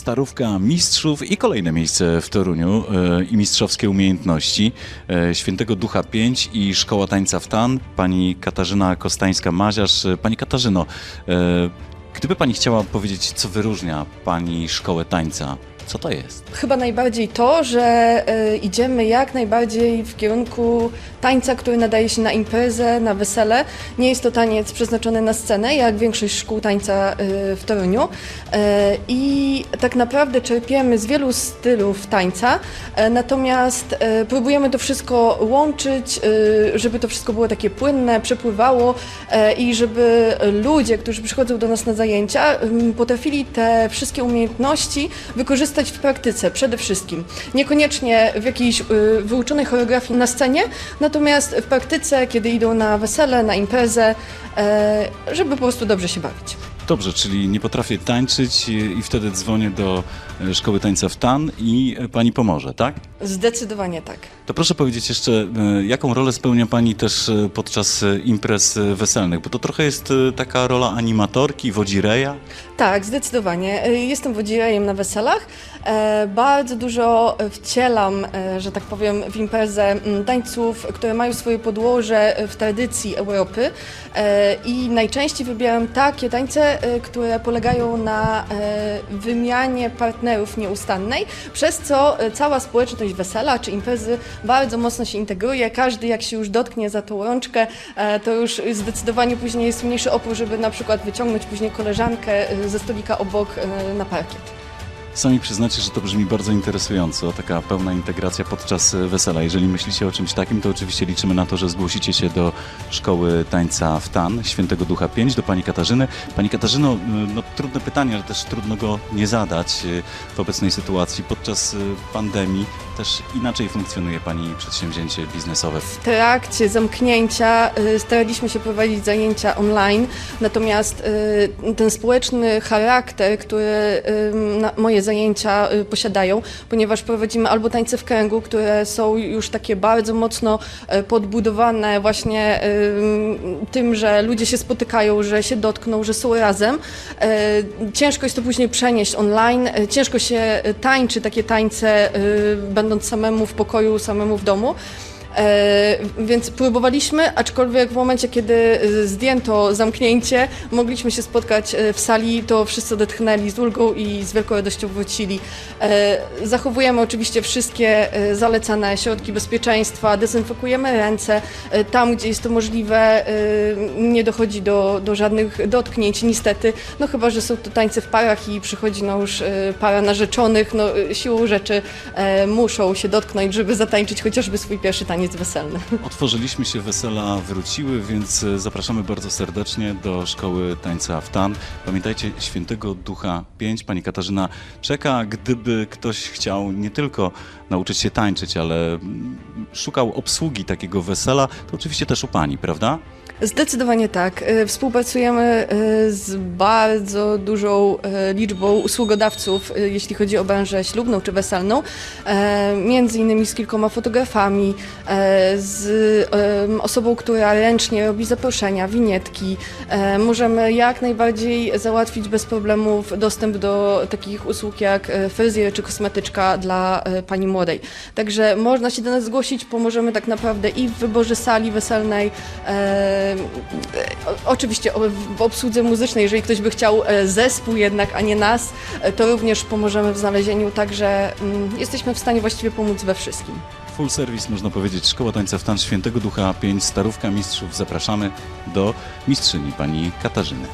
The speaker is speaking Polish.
Starówka Mistrzów i kolejne miejsce w Toruniu e, i mistrzowskie umiejętności e, Świętego Ducha 5 i Szkoła Tańca w Tan. Pani Katarzyna Kostańska-Maziarz. Pani Katarzyno, e, gdyby Pani chciała powiedzieć, co wyróżnia Pani Szkołę Tańca, co to jest? Chyba najbardziej to, że y, idziemy jak najbardziej w kierunku tańca, który nadaje się na imprezę, na wesele. Nie jest to taniec przeznaczony na scenę, jak większość szkół tańca y, w Toruniu. Y, I tak naprawdę czerpiemy z wielu stylów tańca, y, natomiast y, próbujemy to wszystko łączyć, y, żeby to wszystko było takie płynne, przepływało y, i żeby ludzie, którzy przychodzą do nas na zajęcia, ym, potrafili te wszystkie umiejętności wykorzystać w praktyce przede wszystkim. Niekoniecznie w jakiejś y, wyuczonej choreografii na scenie, natomiast w praktyce, kiedy idą na wesele, na imprezę, e, żeby po prostu dobrze się bawić. Dobrze, czyli nie potrafię tańczyć i, wtedy dzwonię do e, Szkoły Tańca w Tan i e, Pani pomoże, tak? Zdecydowanie tak. To proszę powiedzieć jeszcze, jaką rolę spełnia Pani też podczas imprez weselnych? Bo to trochę jest taka rola animatorki, wodzireja. Tak, zdecydowanie. Y, Jestem wodzirejem na weselach. E, Bardzo dużo wcielam, e, że tak powiem, w imprezę tańców, które mają swoje podłoże w tradycji Europy. E, I najczęściej wybieram takie tańce, e, które polegają na e, wymianie partnerów nieustannej, przez co e, cała społeczność wesela czy imprezy bardzo mocno się integruje. Każdy, jak się już dotknie za tą rączkę, e, to już zdecydowanie później jest mniejszy opór, żeby na przykład wyciągnąć później koleżankę e, ze stolika obok e, na parkiet. Sami przyznacie, że to brzmi bardzo interesująco, taka pełna integracja podczas e, wesela. Jeżeli myślicie o czymś takim, to oczywiście liczymy na to, że zgłosicie się do Szkoły Tańca w TAN, Świętego Ducha 5, do Pani Katarzyny. Pani Katarzyno, no, trudne pytanie, ale też trudno go nie zadać e, w obecnej sytuacji. Podczas e, pandemii też inaczej funkcjonuje Pani przedsięwzięcie biznesowe. W trakcie zamknięcia staraliśmy się prowadzić zajęcia online, natomiast ten społeczny charakter, który y, zajęcia y, posiadają, ponieważ prowadzimy albo tańce w kręgu, które są już takie bardzo mocno y, podbudowane właśnie tym, że ludzie się spotykają, że się dotkną, że są razem. Y, Ciężko jest to później przenieść online, y, ciężko się tańczy takie tańce, y, będąc samemu w pokoju, samemu w domu. E, więc próbowaliśmy, aczkolwiek w momencie, kiedy e, zdjęto zamknięcie, mogliśmy się spotkać e, w sali, to wszyscy odetchnęli z ulgą i z wielką radością wrócili. E, Zachowujemy oczywiście wszystkie e, zalecane środki bezpieczeństwa, dezynfekujemy ręce. E, Tam, gdzie jest to możliwe, e, nie dochodzi do, do żadnych dotknięć, niestety. No chyba, że są to tańce w parach i przychodzi no już para narzeczonych, no siłą rzeczy e, muszą się dotknąć, żeby zatańczyć chociażby swój pierwszy taniec weselny. Otworzyliśmy się, wesela wróciły, więc e, zapraszamy bardzo serdecznie do Szkoły Tańca w TAN. Pamiętajcie, Świętego Ducha 5. Pani Katarzyna czeka, gdyby ktoś chciał nie tylko nauczyć się tańczyć, ale mm, szukał obsługi takiego wesela, to oczywiście też u Pani, prawda? Zdecydowanie tak. E, Współpracujemy e, z bardzo dużą e, liczbą usługodawców, jeśli chodzi o branżę ślubną czy weselną, między innymi z kilkoma fotografami, z osobą, która ręcznie robi zaproszenia, winietki. Możemy jak najbardziej załatwić bez problemów dostęp do takich usług jak fryzjer czy kosmetyczka dla pani młodej. Także można się do nas zgłosić, pomożemy tak naprawdę i w wyborze sali weselnej, oczywiście o- w obsłudze muzycznej, jeżeli ktoś by chciał e, zespół jednak, a nie nas, e, to również pomożemy w znalezieniu, także mm, jesteśmy w stanie właściwie pomóc we wszystkim. Full service, można powiedzieć, Szkoła Tańca w TAN Świętego Ducha 5, Starówka Mistrzów. Zapraszamy do mistrzyni, Pani Katarzyny.